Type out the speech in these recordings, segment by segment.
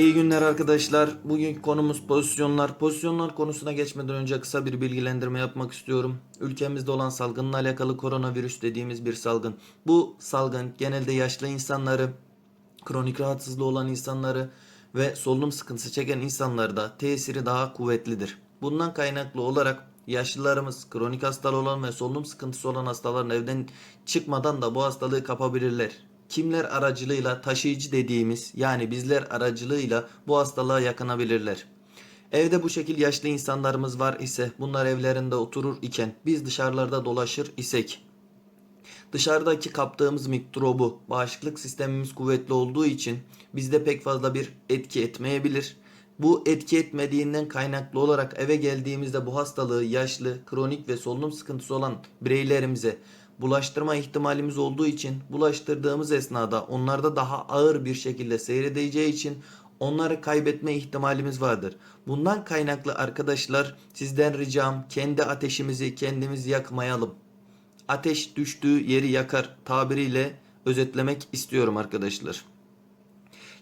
İyi günler arkadaşlar. Bugünkü konumuz pozisyonlar. Pozisyonlar konusuna geçmeden önce kısa bir bilgilendirme yapmak istiyorum. Ülkemizde olan salgınla alakalı koronavirüs dediğimiz bir salgın. Bu salgın genelde yaşlı insanları, kronik rahatsızlığı olan insanları ve solunum sıkıntısı çeken insanlarda tesiri daha kuvvetlidir. Bundan kaynaklı olarak yaşlılarımız, kronik hastalığı olan ve solunum sıkıntısı olan hastaların evden çıkmadan da bu hastalığı kapabilirler. Kimler aracılığıyla taşıyıcı dediğimiz yani bizler aracılığıyla bu hastalığa yakınabilirler. Evde bu şekil yaşlı insanlarımız var ise bunlar evlerinde oturur iken biz dışarılarda dolaşır isek Dışarıdaki kaptığımız mikrobu bağışıklık sistemimiz kuvvetli olduğu için bizde pek fazla bir etki etmeyebilir. Bu etki etmediğinden kaynaklı olarak eve geldiğimizde bu hastalığı yaşlı, kronik ve solunum sıkıntısı olan bireylerimize bulaştırma ihtimalimiz olduğu için bulaştırdığımız esnada onlarda daha ağır bir şekilde seyredeceği için onları kaybetme ihtimalimiz vardır. Bundan kaynaklı arkadaşlar sizden ricam kendi ateşimizi kendimiz yakmayalım ateş düştüğü yeri yakar tabiriyle özetlemek istiyorum arkadaşlar.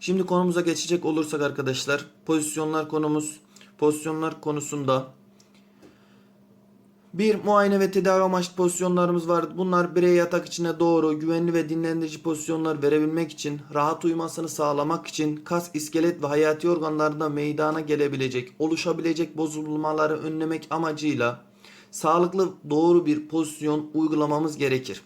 Şimdi konumuza geçecek olursak arkadaşlar pozisyonlar konumuz pozisyonlar konusunda bir muayene ve tedavi amaçlı pozisyonlarımız var. Bunlar birey yatak içine doğru güvenli ve dinlendirici pozisyonlar verebilmek için, rahat uyumasını sağlamak için kas, iskelet ve hayati organlarında meydana gelebilecek, oluşabilecek bozulmaları önlemek amacıyla sağlıklı doğru bir pozisyon uygulamamız gerekir.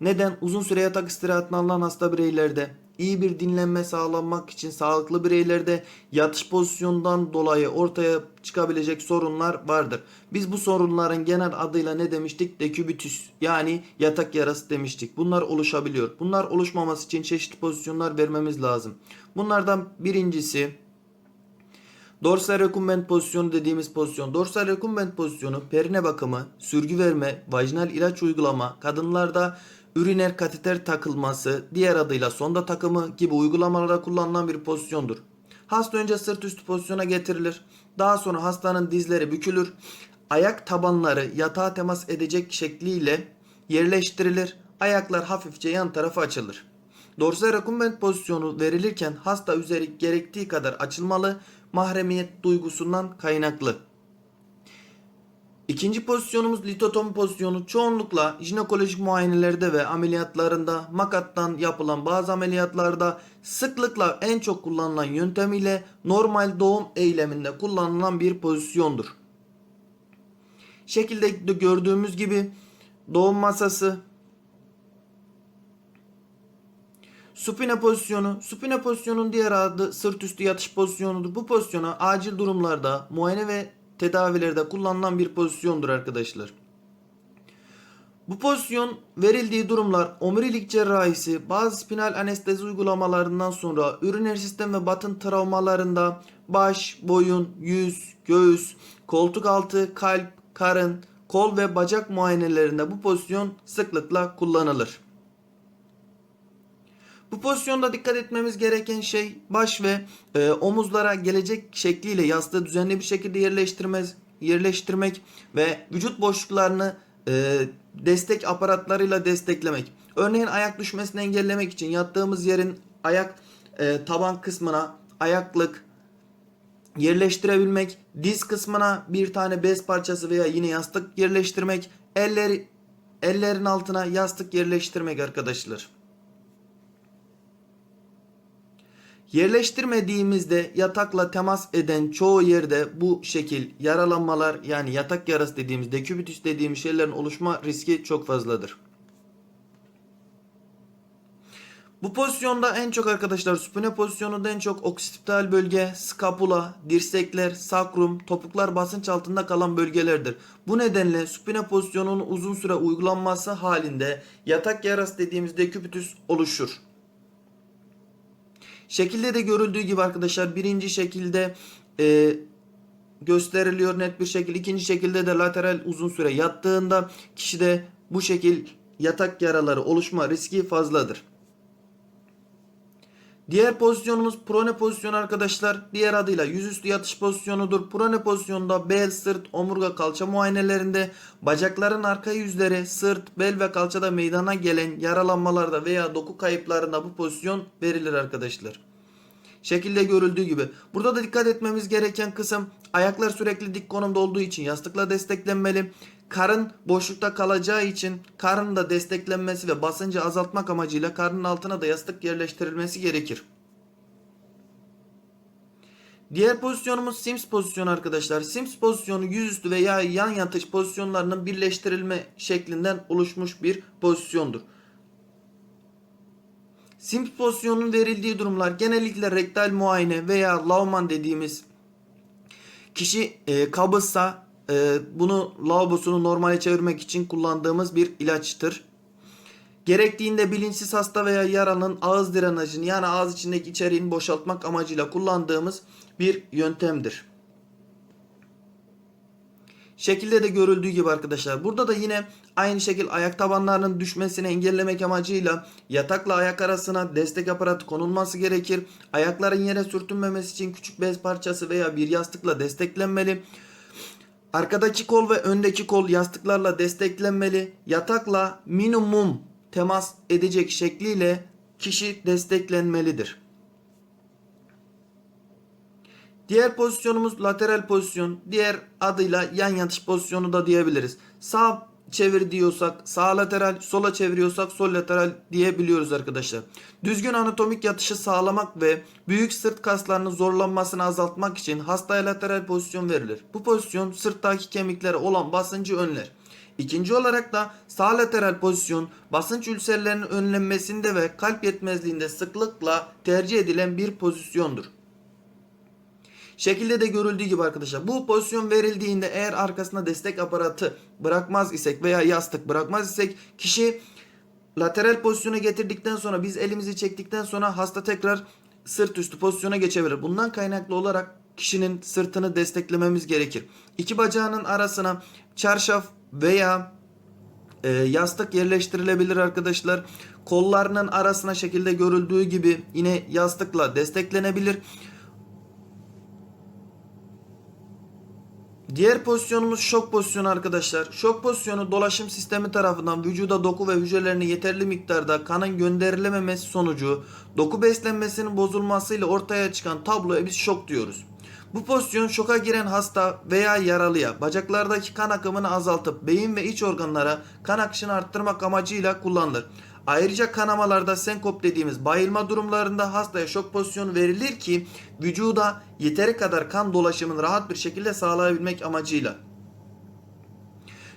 Neden? Uzun süre yatak istirahatine alınan hasta bireylerde iyi bir dinlenme sağlanmak için sağlıklı bireylerde yatış pozisyonundan dolayı ortaya çıkabilecek sorunlar vardır. Biz bu sorunların genel adıyla ne demiştik? Dekübitüs yani yatak yarası demiştik. Bunlar oluşabiliyor. Bunlar oluşmaması için çeşitli pozisyonlar vermemiz lazım. Bunlardan birincisi Dorsal recumbent pozisyonu dediğimiz pozisyon. Dorsal recumbent pozisyonu perine bakımı, sürgü verme, vajinal ilaç uygulama, kadınlarda üriner kateter takılması, diğer adıyla sonda takımı gibi uygulamalarda kullanılan bir pozisyondur. Hasta önce sırt üstü pozisyona getirilir. Daha sonra hastanın dizleri bükülür. Ayak tabanları yatağa temas edecek şekliyle yerleştirilir. Ayaklar hafifçe yan tarafa açılır. Dorsal recumbent pozisyonu verilirken hasta üzeri gerektiği kadar açılmalı, mahremiyet duygusundan kaynaklı. İkinci pozisyonumuz litotomi pozisyonu çoğunlukla jinekolojik muayenelerde ve ameliyatlarında makattan yapılan bazı ameliyatlarda sıklıkla en çok kullanılan yöntemiyle normal doğum eyleminde kullanılan bir pozisyondur. Şekilde gördüğümüz gibi doğum masası Supine pozisyonu. Supine pozisyonun diğer adı sırt üstü yatış pozisyonudur. Bu pozisyona acil durumlarda muayene ve tedavilerde kullanılan bir pozisyondur arkadaşlar. Bu pozisyon verildiği durumlar omurilik cerrahisi, bazı spinal anestezi uygulamalarından sonra üriner sistem ve batın travmalarında baş, boyun, yüz, göğüs, koltuk altı, kalp, karın, kol ve bacak muayenelerinde bu pozisyon sıklıkla kullanılır. Bu pozisyonda dikkat etmemiz gereken şey baş ve e, omuzlara gelecek şekliyle yastığı düzenli bir şekilde yerleştirmez, yerleştirmek ve vücut boşluklarını e, destek aparatlarıyla desteklemek. Örneğin ayak düşmesini engellemek için yattığımız yerin ayak e, taban kısmına ayaklık yerleştirebilmek, diz kısmına bir tane bez parçası veya yine yastık yerleştirmek, eller ellerin altına yastık yerleştirmek arkadaşlar. Yerleştirmediğimizde yatakla temas eden çoğu yerde bu şekil yaralanmalar yani yatak yarası dediğimiz dekübitüs dediğimiz şeylerin oluşma riski çok fazladır. Bu pozisyonda en çok arkadaşlar supine pozisyonunda en çok oksipital bölge, skapula, dirsekler, sakrum, topuklar basınç altında kalan bölgelerdir. Bu nedenle supine pozisyonunun uzun süre uygulanması halinde yatak yarası dediğimiz dekübitüs oluşur. Şekilde de görüldüğü gibi arkadaşlar birinci şekilde e, gösteriliyor net bir şekilde. ikinci şekilde de lateral uzun süre yattığında kişide bu şekil yatak yaraları oluşma riski fazladır. Diğer pozisyonumuz prone pozisyonu arkadaşlar. Diğer adıyla yüzüstü yatış pozisyonudur. Prone pozisyonunda bel, sırt, omurga, kalça muayenelerinde bacakların arka yüzleri, sırt, bel ve kalçada meydana gelen yaralanmalarda veya doku kayıplarında bu pozisyon verilir arkadaşlar. Şekilde görüldüğü gibi. Burada da dikkat etmemiz gereken kısım ayaklar sürekli dik konumda olduğu için yastıkla desteklenmeli. Karın boşlukta kalacağı için karnın da desteklenmesi ve basıncı azaltmak amacıyla karnın altına da yastık yerleştirilmesi gerekir. Diğer pozisyonumuz Sims pozisyonu arkadaşlar. Sims pozisyonu yüzüstü veya yan yatış pozisyonlarının birleştirilme şeklinden oluşmuş bir pozisyondur. Sims pozisyonunun verildiği durumlar genellikle rektal muayene veya lavman dediğimiz kişi e, kabızsa e, bunu lavabosunu normale çevirmek için kullandığımız bir ilaçtır. Gerektiğinde bilinçsiz hasta veya yaranın ağız drenajını yani ağız içindeki içeriğini boşaltmak amacıyla kullandığımız bir yöntemdir. Şekilde de görüldüğü gibi arkadaşlar. Burada da yine aynı şekil ayak tabanlarının düşmesini engellemek amacıyla yatakla ayak arasına destek aparatı konulması gerekir. Ayakların yere sürtünmemesi için küçük bez parçası veya bir yastıkla desteklenmeli. Arkadaki kol ve öndeki kol yastıklarla desteklenmeli. Yatakla minimum temas edecek şekliyle kişi desteklenmelidir. Diğer pozisyonumuz lateral pozisyon. Diğer adıyla yan yatış pozisyonu da diyebiliriz. Sağ çevir diyorsak sağ lateral, sola çeviriyorsak sol lateral diyebiliyoruz arkadaşlar. Düzgün anatomik yatışı sağlamak ve büyük sırt kaslarının zorlanmasını azaltmak için hastaya lateral pozisyon verilir. Bu pozisyon sırttaki kemiklere olan basıncı önler. İkinci olarak da sağ lateral pozisyon basınç ülserlerinin önlenmesinde ve kalp yetmezliğinde sıklıkla tercih edilen bir pozisyondur. Şekilde de görüldüğü gibi arkadaşlar bu pozisyon verildiğinde eğer arkasına destek aparatı bırakmaz isek veya yastık bırakmaz isek kişi lateral pozisyona getirdikten sonra biz elimizi çektikten sonra hasta tekrar sırt üstü pozisyona geçebilir. Bundan kaynaklı olarak kişinin sırtını desteklememiz gerekir. İki bacağının arasına çarşaf veya e, yastık yerleştirilebilir arkadaşlar. Kollarının arasına şekilde görüldüğü gibi yine yastıkla desteklenebilir. Diğer pozisyonumuz şok pozisyonu arkadaşlar. Şok pozisyonu dolaşım sistemi tarafından vücuda doku ve hücrelerine yeterli miktarda kanın gönderilememesi sonucu doku beslenmesinin bozulmasıyla ortaya çıkan tabloya biz şok diyoruz. Bu pozisyon şoka giren hasta veya yaralıya bacaklardaki kan akımını azaltıp beyin ve iç organlara kan akışını arttırmak amacıyla kullanılır. Ayrıca kanamalarda senkop dediğimiz bayılma durumlarında hastaya şok pozisyonu verilir ki vücuda yeteri kadar kan dolaşımını rahat bir şekilde sağlayabilmek amacıyla.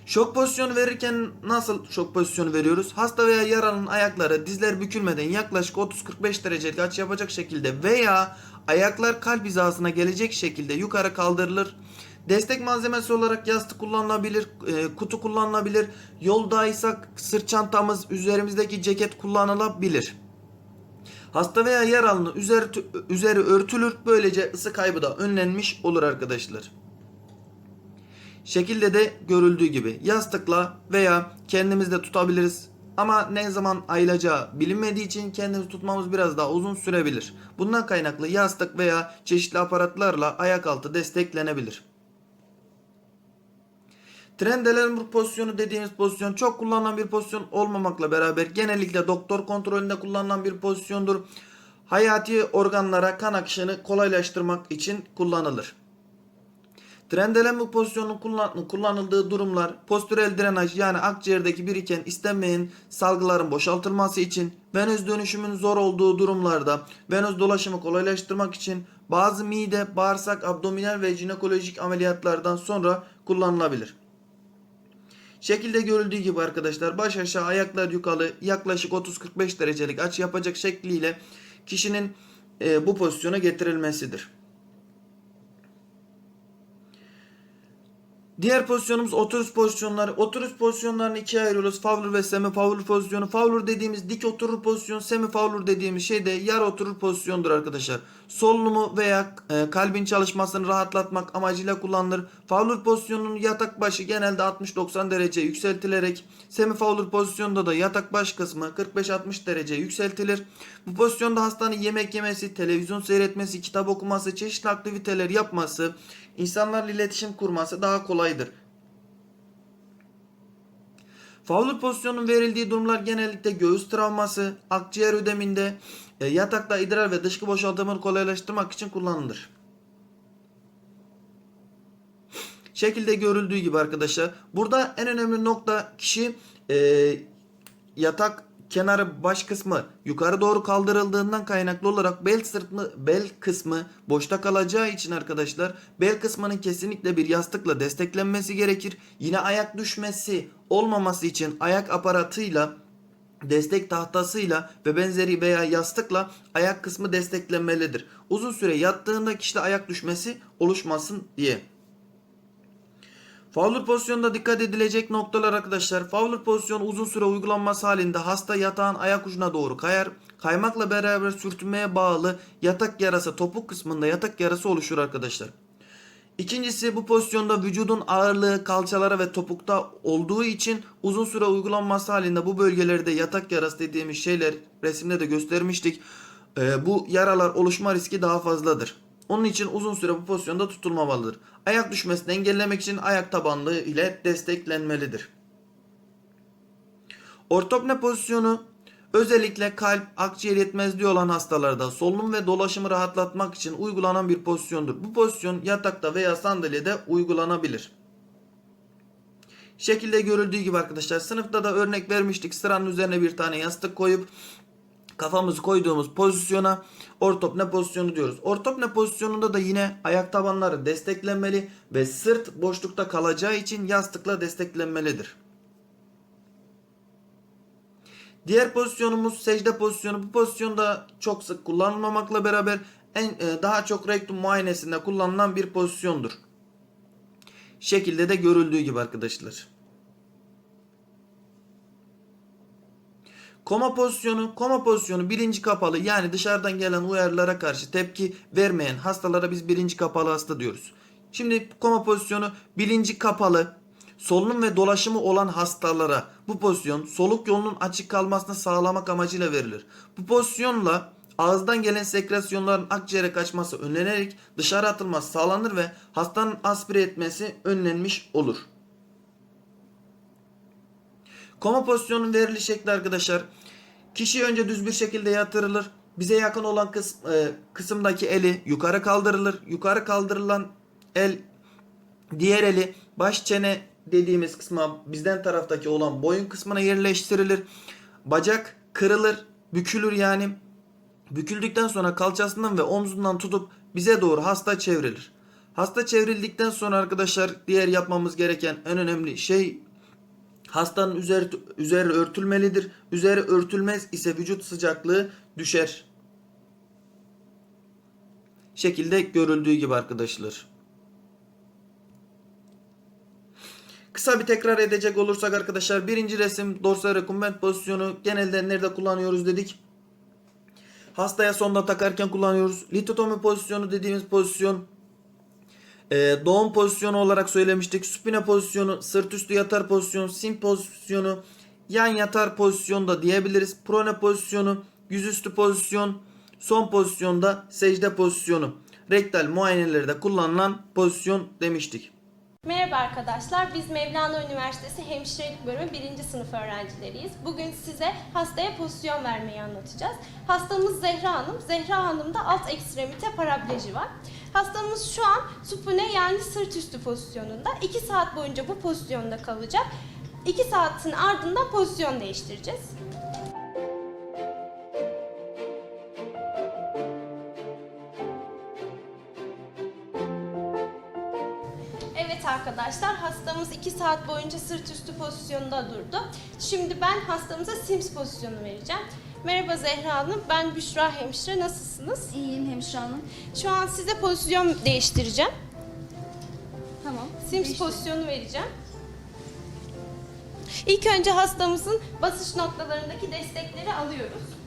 Şok pozisyonu verirken nasıl şok pozisyonu veriyoruz? Hasta veya yaralının ayakları dizler bükülmeden yaklaşık 30-45 derecelik açı yapacak şekilde veya ayaklar kalp hizasına gelecek şekilde yukarı kaldırılır. Destek malzemesi olarak yastık kullanılabilir, e, kutu kullanılabilir. Yoldaysak sırt çantamız, üzerimizdeki ceket kullanılabilir. Hasta veya yaralının üzeri, üzeri örtülür. Böylece ısı kaybı da önlenmiş olur arkadaşlar. Şekilde de görüldüğü gibi yastıkla veya kendimizde tutabiliriz. Ama ne zaman ayılacağı bilinmediği için kendimizi tutmamız biraz daha uzun sürebilir. Bundan kaynaklı yastık veya çeşitli aparatlarla ayak altı desteklenebilir. Trendelenburg pozisyonu dediğimiz pozisyon çok kullanılan bir pozisyon olmamakla beraber genellikle doktor kontrolünde kullanılan bir pozisyondur. Hayati organlara kan akışını kolaylaştırmak için kullanılır. Trendelenme pozisyonunun kullan- kullanıldığı durumlar postürel drenaj yani akciğerdeki biriken istenmeyen salgıların boşaltılması için venöz dönüşümün zor olduğu durumlarda venöz dolaşımı kolaylaştırmak için bazı mide, bağırsak, abdominal ve jinekolojik ameliyatlardan sonra kullanılabilir. Şekilde görüldüğü gibi arkadaşlar baş aşağı ayaklar yukarı yaklaşık 30-45 derecelik açı yapacak şekliyle kişinin e, bu pozisyona getirilmesidir. Diğer pozisyonumuz oturuş pozisyonları. Oturuş pozisyonlarını ikiye ayırıyoruz. Fowler ve semi fowler pozisyonu. Fowler dediğimiz dik oturur pozisyon. Semi fowler dediğimiz şey de yar oturur pozisyondur arkadaşlar. Solunumu veya e, kalbin çalışmasını rahatlatmak amacıyla kullanılır. Fowler pozisyonunun yatak başı genelde 60-90 derece yükseltilerek semi fowler pozisyonda da yatak baş kısmı 45-60 derece yükseltilir. Bu pozisyonda hastanın yemek yemesi, televizyon seyretmesi, kitap okuması, çeşitli aktiviteler yapması, insanlarla iletişim kurması daha kolaydır. Fowler pozisyonunun verildiği durumlar genellikle göğüs travması, akciğer ödeminde, e, yatakta idrar ve dışkı boşaltımını kolaylaştırmak için kullanılır. Şekilde görüldüğü gibi arkadaşlar. Burada en önemli nokta kişi e, yatak kenarı baş kısmı yukarı doğru kaldırıldığından kaynaklı olarak bel sırtını bel kısmı boşta kalacağı için arkadaşlar bel kısmının kesinlikle bir yastıkla desteklenmesi gerekir. Yine ayak düşmesi olmaması için ayak aparatıyla destek tahtasıyla ve benzeri veya yastıkla ayak kısmı desteklenmelidir. Uzun süre yattığında kişide ayak düşmesi oluşmasın diye. Fowler pozisyonunda dikkat edilecek noktalar arkadaşlar. Fowler pozisyonu uzun süre uygulanması halinde hasta yatağın ayak ucuna doğru kayar. Kaymakla beraber sürtünmeye bağlı yatak yarası topuk kısmında yatak yarası oluşur arkadaşlar. İkincisi bu pozisyonda vücudun ağırlığı kalçalara ve topukta olduğu için uzun süre uygulanması halinde bu bölgelerde yatak yarası dediğimiz şeyler resimde de göstermiştik. Ee, bu yaralar oluşma riski daha fazladır. Onun için uzun süre bu pozisyonda tutulmamalıdır. Ayak düşmesini engellemek için ayak tabanlığı ile desteklenmelidir. Ortopne pozisyonu özellikle kalp, akciğer yetmezliği olan hastalarda solunum ve dolaşımı rahatlatmak için uygulanan bir pozisyondur. Bu pozisyon yatakta veya sandalyede uygulanabilir. Şekilde görüldüğü gibi arkadaşlar sınıfta da örnek vermiştik. Sıranın üzerine bir tane yastık koyup kafamızı koyduğumuz pozisyona ortopne pozisyonu diyoruz. Ortopne pozisyonunda da yine ayak tabanları desteklenmeli ve sırt boşlukta kalacağı için yastıkla desteklenmelidir. Diğer pozisyonumuz secde pozisyonu. Bu pozisyonda çok sık kullanılmamakla beraber en e, daha çok rektum muayenesinde kullanılan bir pozisyondur. Şekilde de görüldüğü gibi arkadaşlar. Koma pozisyonu, koma pozisyonu bilinci kapalı yani dışarıdan gelen uyarılara karşı tepki vermeyen hastalara biz bilinci kapalı hasta diyoruz. Şimdi koma pozisyonu bilinci kapalı, solunum ve dolaşımı olan hastalara bu pozisyon soluk yolunun açık kalmasını sağlamak amacıyla verilir. Bu pozisyonla ağızdan gelen sekresyonların akciğere kaçması önlenerek dışarı atılması sağlanır ve hastanın aspire etmesi önlenmiş olur. Koma pozisyonunun verili şekli arkadaşlar. Kişi önce düz bir şekilde yatırılır. Bize yakın olan kıs, e, kısımdaki eli yukarı kaldırılır. Yukarı kaldırılan el diğer eli baş çene dediğimiz kısma bizden taraftaki olan boyun kısmına yerleştirilir. Bacak kırılır, bükülür yani. Büküldükten sonra kalçasından ve omzundan tutup bize doğru hasta çevrilir. Hasta çevrildikten sonra arkadaşlar diğer yapmamız gereken en önemli şey Hastanın üzeri, üzeri örtülmelidir. Üzeri örtülmez ise vücut sıcaklığı düşer. Şekilde görüldüğü gibi arkadaşlar. Kısa bir tekrar edecek olursak arkadaşlar birinci resim dorsal recumbent pozisyonu genelde nerede kullanıyoruz dedik. Hastaya sonda takarken kullanıyoruz. Litotomi pozisyonu dediğimiz pozisyon ee, doğum pozisyonu olarak söylemiştik. Supine pozisyonu, sırt üstü yatar pozisyonu, sim pozisyonu, yan yatar pozisyonu da diyebiliriz. Prone pozisyonu, yüzüstü pozisyon, son pozisyonda secde pozisyonu. Rektal muayenelerde kullanılan pozisyon demiştik. Merhaba arkadaşlar, biz Mevlana Üniversitesi Hemşirelik Bölümü 1. sınıf öğrencileriyiz. Bugün size hastaya pozisyon vermeyi anlatacağız. Hastamız Zehra Hanım. Zehra Hanım'da alt ekstremite parapleji var. Hastamız şu an supine yani sırt üstü pozisyonunda. 2 saat boyunca bu pozisyonda kalacak. 2 saatin ardından pozisyon değiştireceğiz. Evet arkadaşlar hastamız 2 saat boyunca sırt üstü pozisyonda durdu. Şimdi ben hastamıza Sims pozisyonu vereceğim. Merhaba Zehra Hanım, ben Büşra Hemşire. Nasılsınız? İyiyim hemşire hanım. Şu an size pozisyon değiştireceğim. Tamam. Sims Değiştir. pozisyonu vereceğim. İlk önce hastamızın basış noktalarındaki destekleri alıyoruz.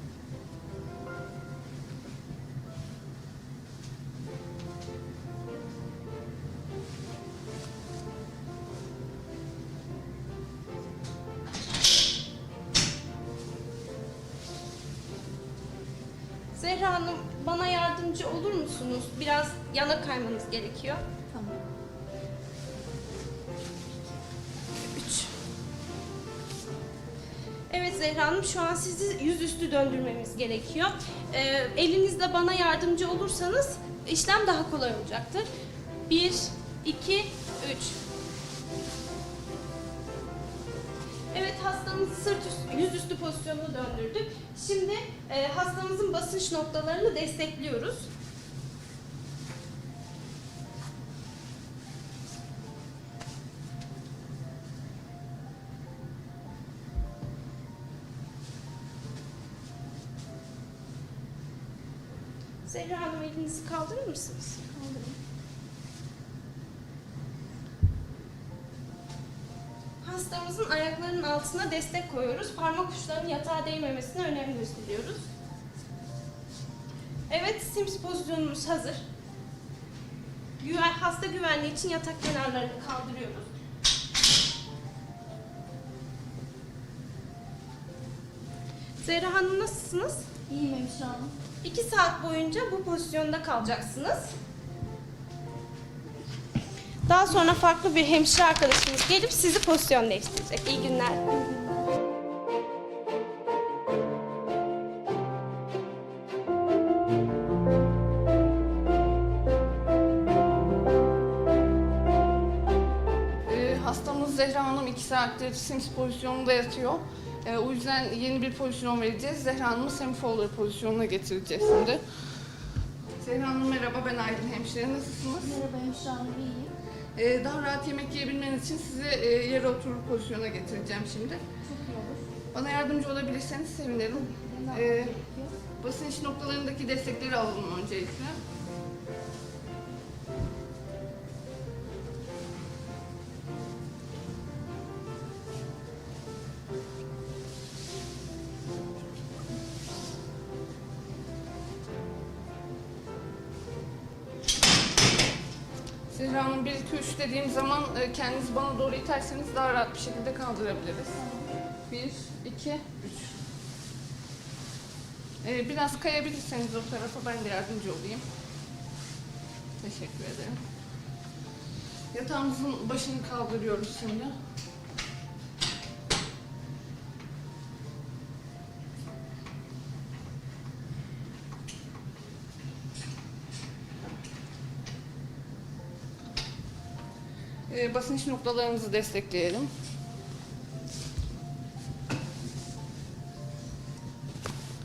Bana yardımcı olur musunuz? Biraz yana kaymanız gerekiyor. Tamam. 3 Evet Zehra Hanım şu an sizi yüzüstü döndürmemiz gerekiyor. Ee, elinizle bana yardımcı olursanız işlem daha kolay olacaktır. 1, 2, 3. üstü, pozisyonuna döndürdük. Şimdi e, hastamızın basınç noktalarını destekliyoruz. Zehra Hanım elinizi kaldırır mısınız? Kaldırın. Hastamızın ayaklarının altına destek koyuyoruz. Parmak uçlarının yatağa değmemesine önem gösteriyoruz. Evet, Sims pozisyonumuz hazır. Güven, hasta güvenliği için yatak kenarlarını kaldırıyoruz. Zehra Hanım nasılsınız? İyiyim hemşire hanım. 2 saat boyunca bu pozisyonda kalacaksınız. Daha sonra farklı bir hemşire arkadaşımız gelip sizi pozisyon değiştirecek. İyi günler. Ee, hastamız Zehra Hanım 2 saattir Sims pozisyonunda yatıyor. Ee, o yüzden yeni bir pozisyon vereceğiz. Zehra Hanım'ı semifolder pozisyonuna getireceğiz şimdi. Zehra Hanım merhaba, ben Aydın Hemşire. Nasılsınız? Merhaba hemşire hanım, iyiyim. Ee, daha rahat yemek yiyebilmeniz için sizi e, yere oturur pozisyona getireceğim şimdi. Bana yardımcı olabilirseniz sevinirim. Ee, gerekiyor? basınç noktalarındaki destekleri alalım öncelikle. Zehra Hanım 1, 2, 3 dediğim zaman e, kendinizi bana doğru iterseniz daha rahat bir şekilde kaldırabiliriz. 1, 2, 3. Ee, biraz kayabilirseniz o tarafa ben de yardımcı olayım. Teşekkür ederim. Yatağımızın başını kaldırıyoruz şimdi. Ee, basınç noktalarımızı destekleyelim.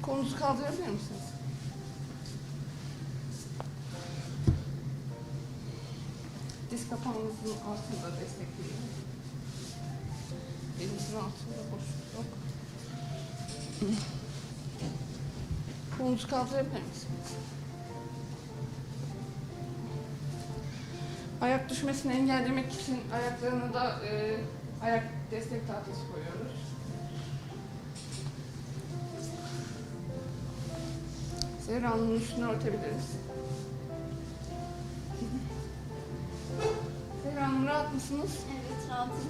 Kolunuzu kaldırabilir misiniz? Diz kapağınızın altında destekleyin. Elinizin altında boşluk yok. Kolunuzu kaldırabilir misiniz? Ayak düşmesini engellemek için ayaklarına da e, ayak destek tahtası koyuyoruz. Zehra Hanım'ın üstünü örtebiliriz. Zehra Hanım rahat mısınız? Evet, rahatım.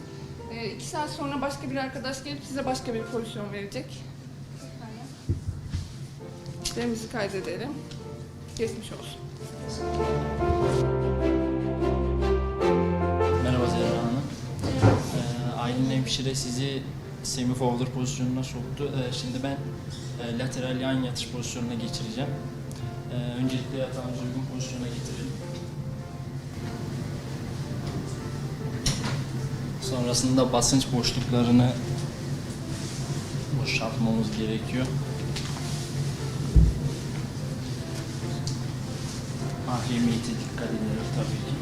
E, iki saat sonra başka bir arkadaş gelip size başka bir pozisyon verecek. İşlerimizi kaydedelim. Geçmiş olsun. Merhaba Aylin hemşire sizi semi forward pozisyonuna soktu. Ee, şimdi ben e, lateral yan yatış pozisyonuna geçireceğim. Ee, öncelikle yatağımızı uygun pozisyona getirelim. Sonrasında basınç boşluklarını boşaltmamız gerekiyor. Mahremiyete dikkat ederek tabii ki.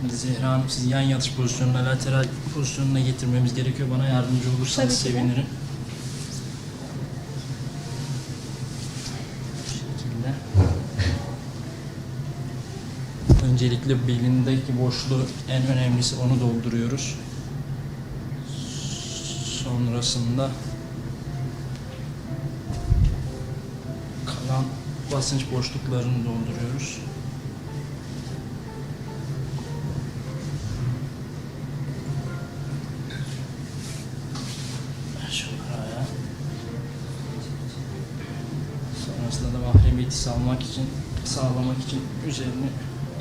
Şimdi Zehra Hanım sizi yan yatış pozisyonuna, lateral pozisyonuna getirmemiz gerekiyor. Bana yardımcı olursanız Tabii ki de. sevinirim. Bu şekilde. Öncelikle belindeki boşluğu en önemlisi onu dolduruyoruz. Sonrasında kalan basınç boşluklarını dolduruyoruz. Sağlamak için sağlamak için üzerini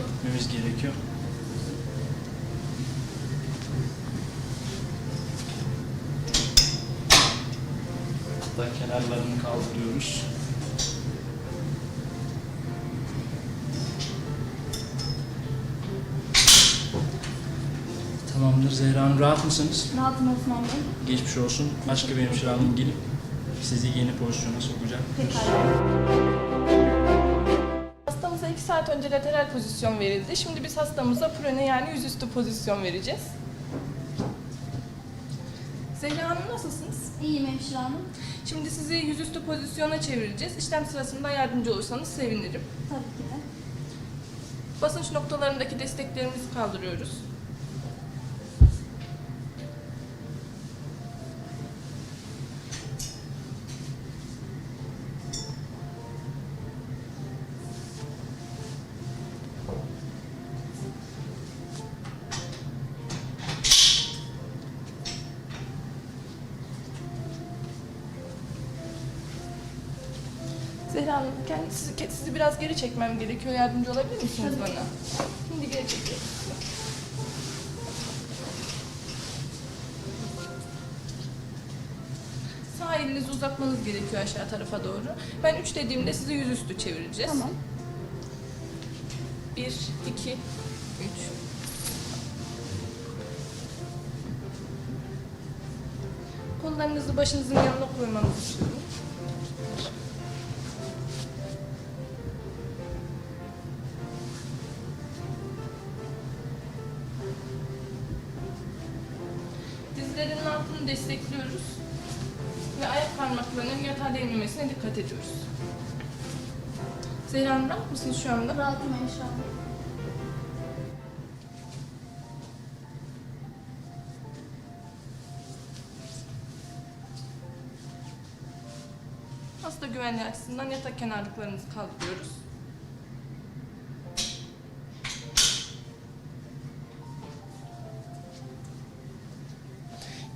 örtmemiz gerekiyor. Hatta kenarlarını kaldırıyoruz. Tamamdır Zehra Hanım. Rahat mısınız? Rahatım Osman Bey. Geçmiş olsun. Başka bir hemşire hanım gelip sizi yeni pozisyona sokacak. Pekala. Hastamıza 2 saat önce lateral pozisyon verildi. Şimdi biz hastamıza prone yani yüzüstü pozisyon vereceğiz. Zehra Hanım nasılsınız? İyiyim hemşire hanım. Şimdi sizi yüzüstü pozisyona çevireceğiz. İşlem sırasında yardımcı olursanız sevinirim. Tabii ki de. Basınç noktalarındaki desteklerimizi kaldırıyoruz. Geri çekmem gerekiyor. Yardımcı olabilir misiniz Tabii. bana? Şimdi geri çekiyorum. Sağ elinizi uzatmanız gerekiyor aşağı tarafa doğru. Ben üç dediğimde sizi yüzüstü çevireceğiz. Tamam. Bir, iki, üç. Kollarınızı başınızın yanına koymanızı istiyorum. Zehra Hanım rahat mısınız şu anda? Rahatım hemşire hanım. Hasta güvenliği açısından yatak kenarlıklarınızı kaldırıyoruz.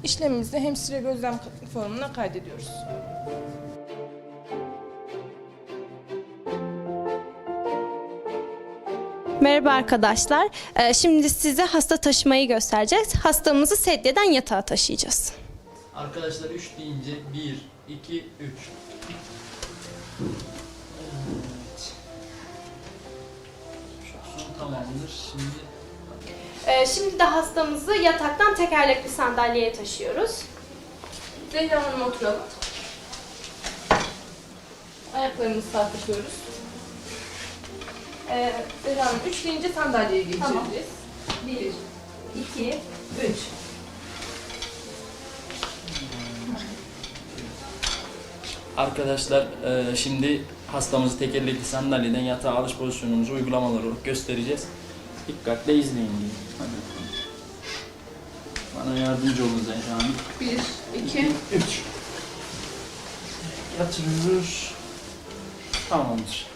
İşlemimizi hemşire gözlem formuna kaydediyoruz. Merhaba arkadaşlar. Ee, Şimdi size hasta taşımayı göstereceğiz. Hastamızı sedyeden yatağa taşıyacağız. Arkadaşlar 3 deyince 1, 2, 3. Evet. Şu tamamdır. Şimdi Ee, Şimdi de hastamızı yataktan tekerlekli sandalyeye taşıyoruz. Zehra Hanım oturalım. Ayaklarımızı sarkıtıyoruz. Ee, Zehra Hanım 3 deyince sandalyeye geçireceğiz. Tamam. 1, 2, 3. Arkadaşlar e, şimdi hastamızı tekerlekli sandalyeden yatağa alış pozisyonumuzu uygulamaları göstereceğiz. Dikkatle izleyin diye. Hadi bakalım. Bana yardımcı olun Zehra Hanım. 1, 2, 3. Yatırıyoruz. Tamamdır.